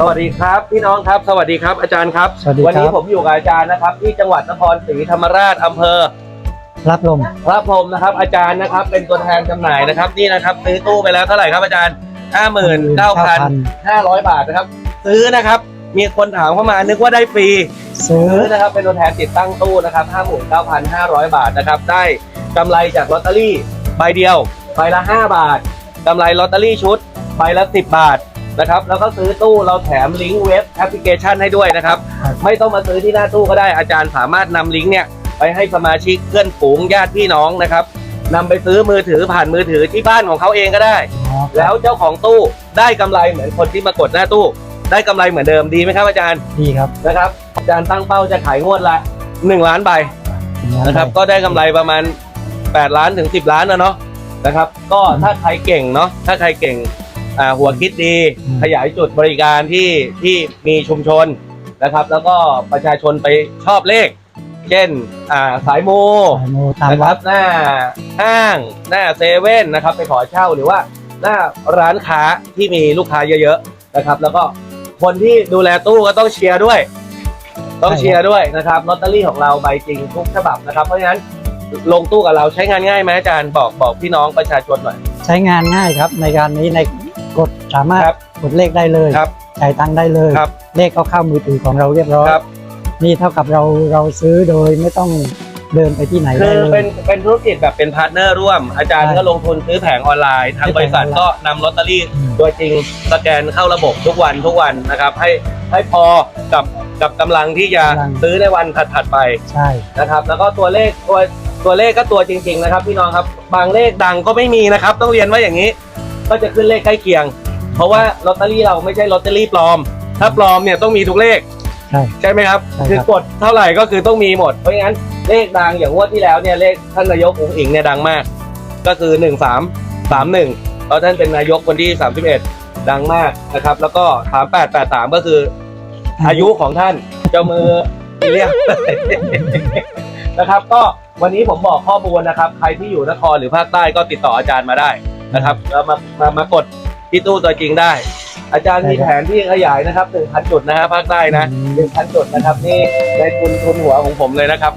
สวัสดีครับพี่น้องครับ สวัสดีครับอาจารย์ครับ สวัสดีครับ วันนี้ผมอยู่กับอาจารย์นะครับ ที่จังหวัดนครศรีธรรมราชอำเภอรับลมพระพรหมนะครับ อาจารย์นะครับ เป็นตัวแทนจำหน่ายนะครับ นี่นะครับซื้อตู้ไปแล้วเท่าไหร่ครับอาจารย์ห้าหมื่นเก้าพันห้าร้อยบาทนะครับ ซื้อนะครับ มีคนถามเข้ามานึกว่าได้ฟรีซื้อซื้อนะครับ เป็นตัวแทนติดตั้งตู้นะครับ59,500บาทนะครับ ได้กำไรจากลอตเตอรี่ใบเดียวใบละ5บาทกำไรลอตเตอรี่ชุดใบละ10บาท นะครับ แล้วก็ซื้อตู้เราแถมลิงก์เว็บแอปพลิเคชันให้ด้วยนะครับครับไม่ต้องมาซื้อที่หน้าตู้ก็ได้อาจารย์สามารถนำลิงก์เนี่ยไปให้สมาชิกเพื่อนฝูงญาติพี่น้องนะครับนำไปซื้อมือถือผ่านมือถือที่บ้านของเขาเองก็ได้อ๋อแล้วเจ้าของตู้ได้กำไรเหมือนคนที่มากดหน้าตู้ ได้กำไรเหมือนเดิมดีไหมครับอาจารย์ดีครับนะครับ อาจารย์ตั้งเป้าจะขายงวดละ 1 ล้านใบนะครับก็ได้กำไรประมาณ 8 ล้านถึง 10 ล้านนะเนาะนะครับ ก็ถ้าใครเก่งเนาะถ้าใครเก่ง อ่าหัวคิดดีขยายจุดบริการที่ที่มีชุมชนนะครับ แล้วก็ประชาชนไปชอบเลข เช่นอ่าสายมู สายมูตามนะควัรัดบหน้าห้างหน้าเซเว่นนะครับไปขอเช่าหรือว่าหน้าร้านค้าที่มีลูกค้าเยอะๆนะครับ แล้วก็คนที่ดูแลตู้ก็ต้องเชียร์ด้วย ต้องเชียร์ด้วยนะครับลอตเตอรี่ของเราใบจริงทุกฉบับนะครับ เพราะฉะนั้นลงตู้กับเราใช้งานง่ายไหมอาจารย์บอกบอกพี่น้องประชาชนหน่อย ใช้งานง่ายครับในการนี้ใน กดสามารถครับกดเลขได้เลยครับจ่ายตังค์ได้เลย ครับเลขก็เข้ามือถือของเราเรียบร้อยครับ นี่เท่ากับเราเราซื้อโดยไม่ต้องเดินไปที่ไหนคืได้อเลเป็ย นเป็นธุรกิจแบบเป็นพาร์ทเนอร์ร่วม อาจารย์ใช่ก็ลงทุนซื้อแผงออนไลน์ทางซื้อบแผงริษัทออนไลน์ก็นำลอตเตอรี่อืม ตัวจริงสแกนเข้าระบบทุกวันทุกวันนะครับ ให้ให้พอกับกับกำลังที่จะซื้อในวันถัดๆไป ใช่ นะครับแล้วก็ตัวเลขตัวตัวเลขก็ตัวจริง ๆ นะครับ พี่น้องครับ บางเลขดังก็ไม่มีนะครับ ต้องเรียนว่าอย่างนี้ ก็จะขึ้นเลขใกล้เคียง เพราะว่าลอตเตอรี่เราไม่ใช่ลอตเตอรี่ปลอม ถ้าปลอมเนี่ยต้องมีทุกเลข ใช่ ใช่ไหมครับ ใช่ครับ คือกดเท่าไหร่ก็คือต้องมีหมด เพราะงั้นเลขดังอย่างงวดที่แล้วเนี่ยเลขท่านนายกองค์อิงเนี่ยดังมาก ก็คือ1 3 3 1เพราะท่านเป็นนายกคนที่31ดังมากนะครับ แล้วก็3883ก็คือ อายุของท่านเจ้ามือเรียก นะครับ ก็วันนี้ผมบอกข้อมูลนะครับ ใครที่อยู่นครหรือภาคใต้ก็ติดต่ออาจารย์มาได้ นะครับแล้วมามามากดที่ตู้ตัวจริงได้ อาจารย์มีแผนที่ขยายนะครับ1,000จุดนะฮะภาคใต้นะอืมหนึ่งพันจุดนะครับนี่ในทุนทุนหัวของผมเลยนะครับ